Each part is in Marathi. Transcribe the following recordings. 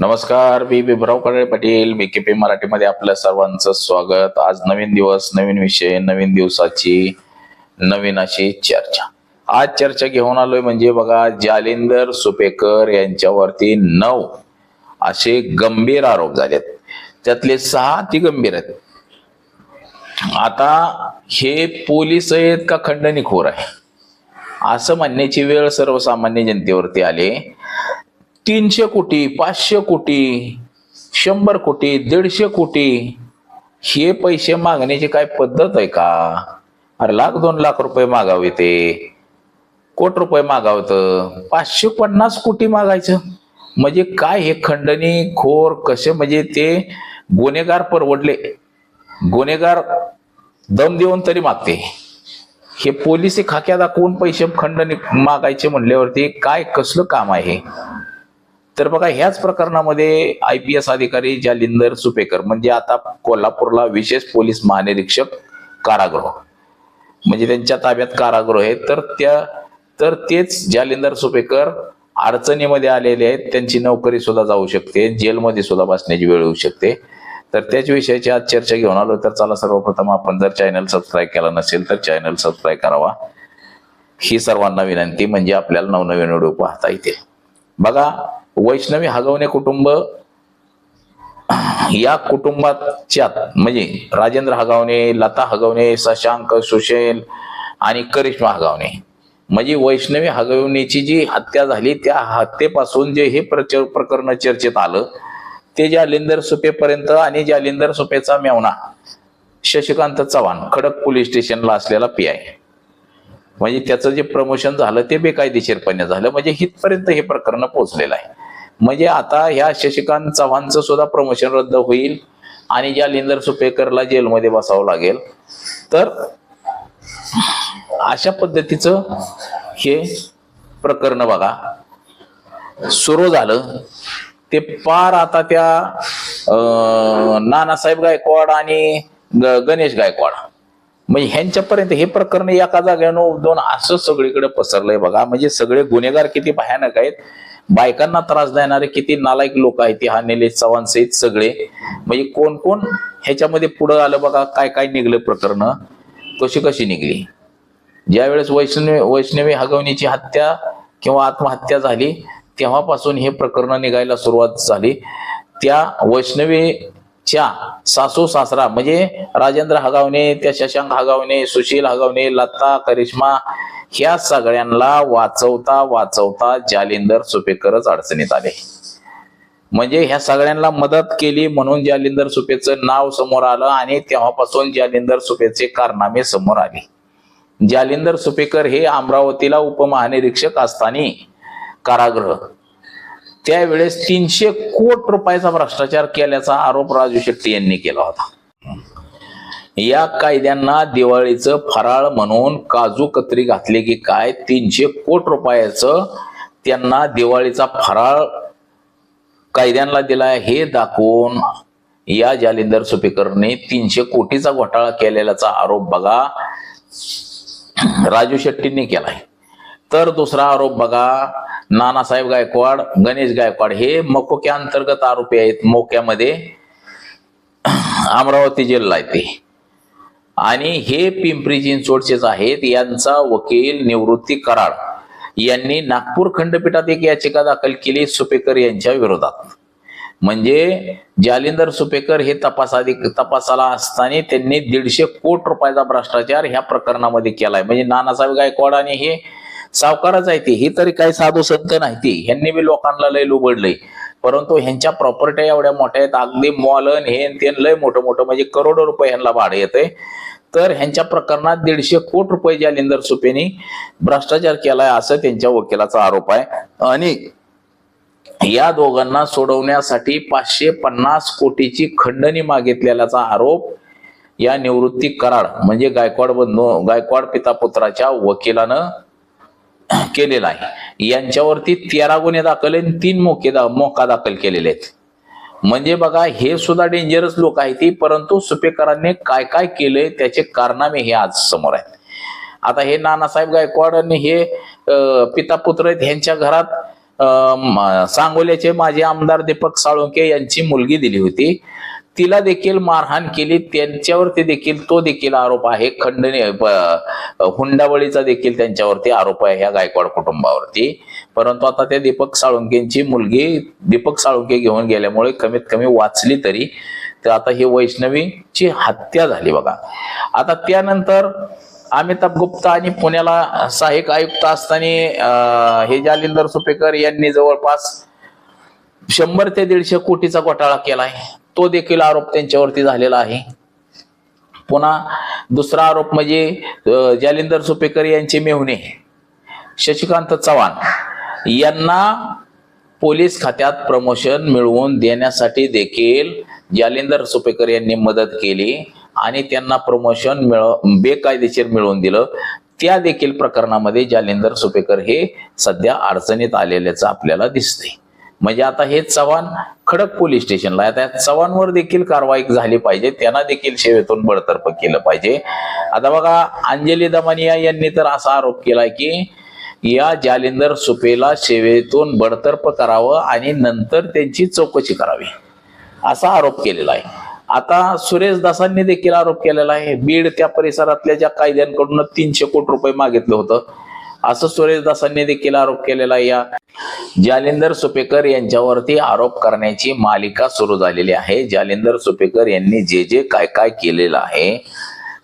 नमस्कार मी विभरावकडे पाटील. बी के पी मराठीमध्ये आपल्या सर्वांचं स्वागत. आज नवीन दिवस नवीन विषय नवीन दिवसाची नवीन अशी चर्चा. आज चर्चा घेऊन आलोय म्हणजे बघा जालिंदर सुपेकर यांच्यावरती नऊ असे गंभीर आरोप झालेत. त्यातले सहा ती गंभीर आहेत. आता हे पोलीस आहेत का खंडणीखोर आहे? असं म्हणण्याची वेळ सर्वसामान्य जनतेवरती आले. तीनशे कोटी पाचशे कोटी शंभर कोटी दीडशे कोटी हे पैसे मागण्याची काय पद्धत आहे का? अरे लाख दोन लाख रुपये मागावे ते. कोट रुपये मागावतं. पाचशे पन्नास कोटी मागायचं. म्हणजे काय हे खंडणी खोर कसे? म्हणजे ते गुन्हेगार परवडले. गुन्हेगार दम देऊन तरी मागते. हे पोलीस खाक्या दाखवून पैसे खंडणी मागायचे म्हणल्यावरती काय कसलं काम आहे तर बघा ह्याच प्रकरणामध्ये आय पी एस अधिकारी जालिंदर सुपेकर म्हणजे आता कोल्हापूरला विशेष पोलीस महानिरीक्षक कारागृह. म्हणजे त्यांच्या ताब्यात कारागृह आहे. तर त्या तर तेच जालिंदर सुपेकर अडचणीमध्ये आलेले आहेत. त्यांची नोकरी सुद्धा जाऊ शकते. जेलमध्ये सुद्धा बसण्याची वेळ येऊ शकते. तर त्याच विषयाची आज चर्चा घेऊन आलो. तर चला सर्वप्रथम आपण जर चॅनल सबस्क्राईब केला नसेल तर चॅनल सबस्क्राईब करावा. ही सर्वांना विनंती म्हणजे आपल्याला नवनवीन व्हिडिओ पाहता येतील. बघा वैष्णवी हजवणे कुटुंब या कुटुंबाच्या म्हणजे राजेंद्र हगावणे लता हगवणे शशांक सुशेल आणि करिश्मा हगावणे. म्हणजे वैष्णवी हगवणेची जी हत्या झाली त्या हत्येपासून जे हे प्रच प्रकरण चर्चेत आलं ते जालिंदर सुपेपर्यंत आणि जालिंदर सुपेचा मेवना शशिकांत चव्हाण खडक पोलीस स्टेशनला असलेला पी आय. म्हणजे त्याचं जे प्रमोशन झालं ते बेकायदेशीरपणे झालं. म्हणजे हितपर्यंत हे प्रकरण पोहोचलेलं आहे. म्हणजे आता ह्या शशिकांत चव्हाणचं सुद्धा प्रमोशन रद्द होईल आणि ज्या लिंदर सुपेकरला जेलमध्ये बसावं लागेल. तर अशा पद्धतीचं हे प्रकरण बघा. सुरू झालं. ते पार आता त्या नानासाहेब गायकवाड आणि ग- गणेश गायकवाड. म्हणजे ह्यांच्यापर्यंत हे प्रकरण एका जाग्यानं दोन असं सगळीकडे पसरलंय बघा. म्हणजे सगळे गुन्हेगार किती भयानक आहेत. बायकांना त्रास देणारे किती नालायक लोक आहेत हा निलेश चव्हाण सहित सगळे. म्हणजे कोण कोण ह्याच्यामध्ये पुढं आलं बघा काय काय निघलं प्रकरण? कशी कशी निघली? ज्यावेळेस वैष्णवी वैष्णवी हगवणीची हत्या किंवा आत्महत्या झाली तेव्हापासून हे प्रकरण निघायला सुरुवात झाली. त्या वैष्णवी च्या सासू सासरा म्हणजे राजेंद्र हगावणे त्या शशांक हगावणे सुशील हगावणे लता करिश्मा ह्या सगळ्यांना वाचवता वाचवता जालिंदर सुपेकरच अडचणीत आले. म्हणजे ह्या सगळ्यांना मदत केली म्हणून जालिंदर सुपेचं नाव समोर आलं आणि तेव्हापासून जालिंदर सुपेचे कारनामे समोर आले. जालिंदर सुपेकर हे अमरावतीला उपमहानिरीक्षक असताना कारागृह त्यावेळेस तीनशे कोट रुपयाचा भ्रष्टाचार केल्याचा आरोप राजू शेट्टी यांनी केला होता. या कायद्यांना दिवाळीचं फराळ म्हणून काजू कत्री घातली की काय तीनशे कोट रुपयाचं त्यांना दिवाळीचा फराळ कायद्यांना दिलाय हे दाखवून या जालिंदर सुपेकरने तीनशे कोटीचा घोटाळा केलेल्याचा आरोप बघा राजू शेट्टींनी केलाय. तर दुसरा आरोप बघा नानासाहेब गायकवाड गणेश गायकवाड हे मकोक्या अंतर्गत आरोपी आहेत. मोक्यामध्ये अमरावती जिल्हा आहे ते. आणि हे पिंपरी चिंचवडचेच आहेत. यांचा वकील निवृत्ती कराड यांनी नागपूर खंडपीठात एक याचिका दाखल केली सुपेकर यांच्या विरोधात. म्हणजे जालिंदर सुपेकर हे तपासाधी तपासाला असताना त्यांनी दीडशे कोट रुपयाचा भ्रष्टाचार ह्या प्रकरणामध्ये केलाय. म्हणजे नानासाहेब गायकवाड आणि हे सावकारच आहे ते. हे तरी काही साधू संत नाही ते. ह्यांनी बी लोकांना लय लुबडलंय. परंतु ह्यांच्या प्रॉपर्टी एवढ्या मोठ्या आहेत. अगदी मॉलन हे ते लय मोठं मोठं म्हणजे करोडो रुपये ह्यांना भाडं येतंय. तर ह्यांच्या प्रकरणात दीडशे कोट रुपये जालिंदर सुपेनी भ्रष्टाचार केलाय असं त्यांच्या वकिलाचा आरोप आहे. आणि या दोघांना सोडवण्यासाठी पाचशे पन्नास कोटीची खंडणी मागितलेल्याचा आरोप या निवृत्ती कराड म्हणजे गायकवाड बंधू गायकवाड पिता पुत्राच्या वकिलानं केलेला आहे. यांच्यावरती तेरा गुन्हे दाखल आणि तीन मोके दा मोका दाखल केलेले आहेत. म्हणजे बघा हे सुद्धा डेंजरस लोक आहेत ती परंतु सुपेकरांनी काय काय केलंय त्याचे कारनामे हे आज समोर आहेत. आता हे नानासाहेब गायकवाड आणि हे पिता पुत्र आहेत ह्यांच्या घरात सांगोल्याचे माजी आमदार दीपक साळुंके यांची मुलगी दिली होती. तिला देखील मारहाण केली. त्यांच्यावरती देखील तो देखील आरोप आहे. खंडणी ब- हुंडाबळीचा देखील त्यांच्यावरती आरोप आहे ह्या गायकवाड कुटुंबावरती. परंतु आता त्या दीपक साळुंकेंची मुलगी दीपक साळुंके घेऊन गेल्यामुळे कमीत कमी वाचली तरी तर आता ही वैष्णवीची हत्या झाली बघा. आता त्यानंतर अमिताभ गुप्ता आणि पुण्याला सहाय्यक आयुक्त असताना हे जालिंदर सुपेकर यांनी जवळपास शंभर ते दीडशे कोटीचा घोटाळा केलाय. तो देखील आरोप त्यांच्यावरती झालेला आहे. पुन्हा दुसरा आरोप म्हणजे जालिंदर सुपेकर यांचे मेहुणे शशिकांत चव्हाण यांना पोलीस खात्यात प्रमोशन मिळवून देण्यासाठी देखील जालिंदर सुपेकर यांनी मदत केली आणि त्यांना प्रमोशन मिळ बेकायदेशीर मिळवून दिलं. त्या देखील प्रकरणामध्ये जालिंदर सुपेकर हे सध्या अडचणीत आलेल्याचं आपल्याला दिसते म्हणजे आता हे चव्हाण खडक पोलीस स्टेशनला आहे. आता चव्हाणवर देखील कारवाई झाली पाहिजे. त्यांना देखील सेवेतून बडतर्फ केलं पाहिजे. आता बघा अंजली दमानिया यांनी तर असा आरोप केलाय की या जालिंदर सुपेला सेवेतून बडतर्फ करावं आणि नंतर त्यांची चौकशी करावी. असा आरोप केलेला आहे. आता सुरेश दासांनी देखील आरोप केलेला आहे. बीड त्या परिसरातल्या ज्या कायद्यांकडून तीनशे कोटी रुपये मागितलं होतं असं सुरेशदासांनी देखील आरोप केलेला या जालिंदर सुपेकर यांच्यावरती आरोप करण्याची मालिका सुरू झालेली आहे. जालिंदर सुपेकर यांनी जे जे काय काय केलेलं आहे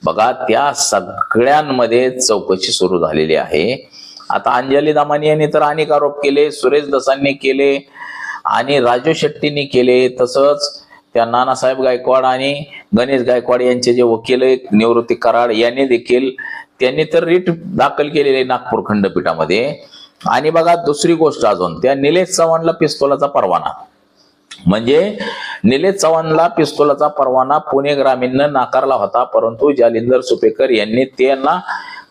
बघा त्या सगळ्यांमध्ये चौकशी सुरू झालेली आहे. आता अंजली दामानी यांनी तर अनेक आरोप केले सुरेश दसांनी केले आणि राजू शेट्टींनी केले. तसंच त्या नानासाहेब गायकवाड आणि गणेश गायकवाड यांचे जे वकील आहेत निवृत्ती कराड यांनी देखील त्यांनी तर रिट दाखल केलेली आहे नागपूर खंडपीठामध्ये. आणि बघा दुसरी गोष्ट अजून त्या निलेश चव्हाणला पिस्तोलाचा परवाना. म्हणजे निलेश चव्हाणला पिस्तोलाचा परवाना पुणे ग्रामीणनं नाकारला होता परंतु जालिंदर सुपेकर यांनी त्यांना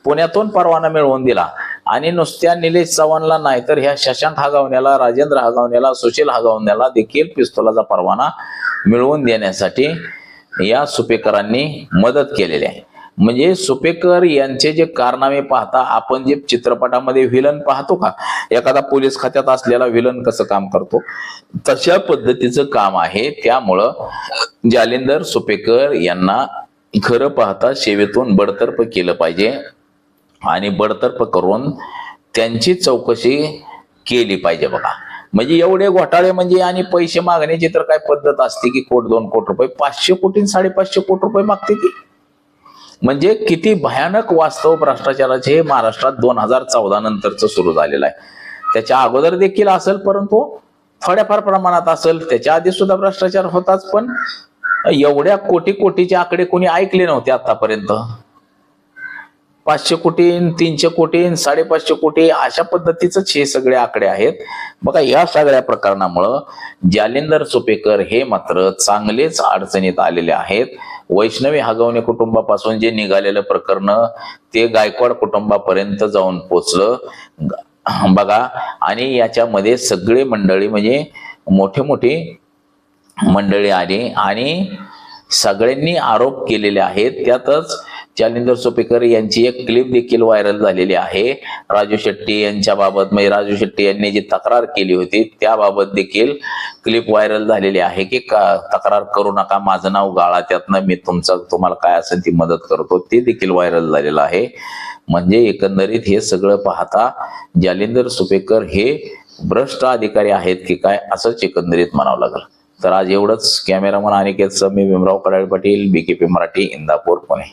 पुण्यातून परवाना मिळवून दिला. आणि नुसत्या निलेश चव्हाणला नाही तर ह्या शशांक हागावण्याला राजेंद्र हागावण्याला सुशील हागावण्याला देखील पिस्तोलाचा परवाना मिळवून देण्यासाठी या सुपेकरांनी मदत केलेली आहे. म्हणजे सुपेकर यांचे जे कारनामे पाहता आपण जे चित्रपटामध्ये व्हिलन पाहतो का एखादा पोलीस खात्यात असलेला व्हिलन कसं काम करतो? तशा पद्धतीचं काम आहे. त्यामुळं जालिंदर सुपेकर यांना खरं पाहता सेवेतून बडतर्फ केलं पाहिजे आणि बडतर्फ करून त्यांची चौकशी केली पाहिजे बघा. म्हणजे एवढे घोटाळे म्हणजे आणि पैसे मागण्याची तर काय पद्धत असते की कोट दोन कोटी रुपये पाचशे कोटी साडेपाचशे कोटी रुपये मागते ती. म्हणजे किती भयानक वास्तव भ्रष्टाचाराचे हे महाराष्ट्रात दोन हजार चौदा नंतरचं सुरू झालेलं आहे. त्याच्या अगोदर देखील असेल परंतु थोड्याफार प्रमाणात असेल. त्याच्या आधी सुद्धा भ्रष्टाचार होताच पण एवढ्या कोटी कोटीचे आकडे कोणी ऐकले नव्हते आतापर्यंत. पाचशे कोटी तीनशे कोटी साडेपाचशे कोटी अशा पद्धतीच हे सगळे आकडे आहेत. बघा या सगळ्या प्रकरणामुळं जालिंदर सुपेकर हे मात्र चांगलेच अडचणीत आलेले आहेत. वैष्णवी हगवणे कुटुंबापासून जे निघालेलं प्रकरण ते गायकवाड कुटुंबापर्यंत जाऊन पोचलं. बघा आणि याच्यामध्ये सगळे मंडळी म्हणजे मोठे मोठे मंडळी आली आणि सगळ्यांनी आरोप केलेले आहेत. त्यातच जालिंदर सुपेकर यांची एक क्लिप देखील व्हायरल झालेली आहे. राजू शेट्टी यांच्या बाबत म्हणजे राजू शेट्टी यांनी जी तक्रार केली होती त्याबाबत देखील क्लिप व्हायरल झालेली आहे की का तक्रार करू नका माझं नाव गाळा त्यातनं मी तुमचं तुम्हाला काय असेल ती मदत करतो. ते देखील व्हायरल झालेलं आहे. म्हणजे एकंदरीत हे सगळं पाहता जालिंदर सुपेकर हे भ्रष्ट अधिकारी आहेत की काय असंच एकंदरीत म्हणावं लागलं. तर आज एवढंच. कॅमेरामन अनिकेत मी भीमराव कडाळे पाटील बीकेपी मराठी इंदापूर पुणे.